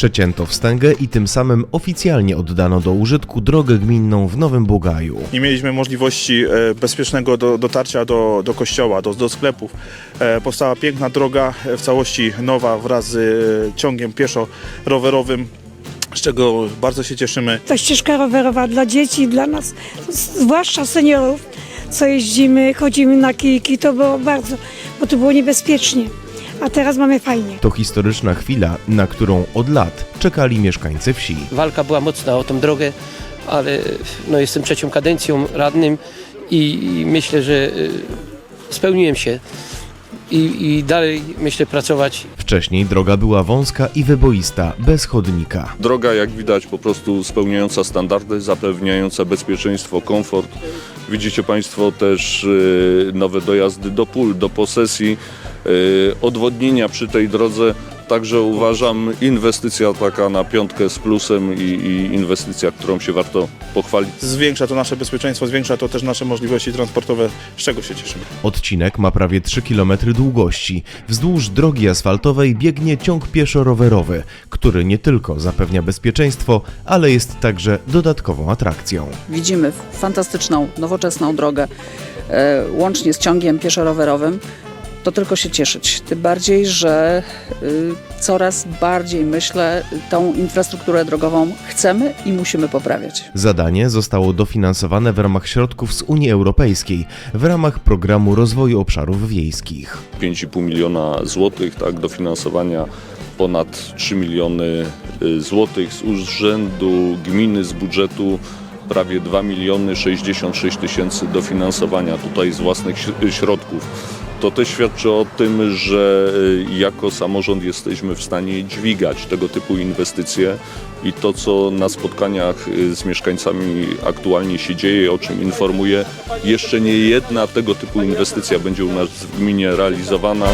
Przecięto wstęgę i tym samym oficjalnie oddano do użytku drogę gminną w Nowym Bugaju. Nie mieliśmy możliwości e, bezpiecznego do, dotarcia do, do kościoła, do, do sklepów. E, Powstała piękna droga, e, w całości nowa wraz z ciągiem pieszo-rowerowym, z czego bardzo się cieszymy. Ta ścieżka rowerowa dla dzieci, dla nas, zwłaszcza seniorów, co jeździmy, chodzimy na kijki, to było bardzo, bo to było niebezpiecznie. A teraz mamy fajnie. To historyczna chwila, na którą od lat czekali mieszkańcy wsi. Walka była mocna o tą drogę, ale no, jestem trzecią kadencją radnym i, i myślę, że y, spełniłem się i, i dalej myślę pracować Wcześniej droga była wąska i wyboista, bez chodnika. Droga, jak widać, po prostu spełniająca standardy, zapewniająca bezpieczeństwo, komfort. Widzicie Państwo też y, nowe dojazdy do pól, do posesji, odwodnienia przy tej drodze. Także uważam inwestycja taka na piątkę z plusem i, i inwestycja, którą się warto pochwalić. Zwiększa to nasze bezpieczeństwo, zwiększa to też nasze możliwości transportowe, z czego się cieszymy. Odcinek ma prawie 3 km długości. Wzdłuż drogi asfaltowej biegnie ciąg pieszo-rowerowy, który nie tylko zapewnia bezpieczeństwo, ale jest także dodatkową atrakcją. Widzimy fantastyczną, nowoczesną drogę, e, łącznie z ciągiem pieszo-rowerowym. To tylko się cieszyć. Tym bardziej, że y, coraz bardziej myślę, tą infrastrukturę drogową chcemy i musimy poprawiać. Zadanie zostało dofinansowane w ramach środków z Unii Europejskiej w ramach programu rozwoju obszarów wiejskich. 5,5 miliona złotych, tak, dofinansowania ponad 3 miliony y, złotych z urzędu gminy, z budżetu prawie 2 miliony 66 tysięcy dofinansowania tutaj z własnych środków. To też świadczy o tym, że y, jako samorząd jesteśmy w stanie dźwigać tego typu inwestycje i to, co na spotkaniach y, z mieszkańcami aktualnie się dzieje, o czym informuję, jeszcze nie jedna tego typu inwestycja będzie u nas w gminie realizowana.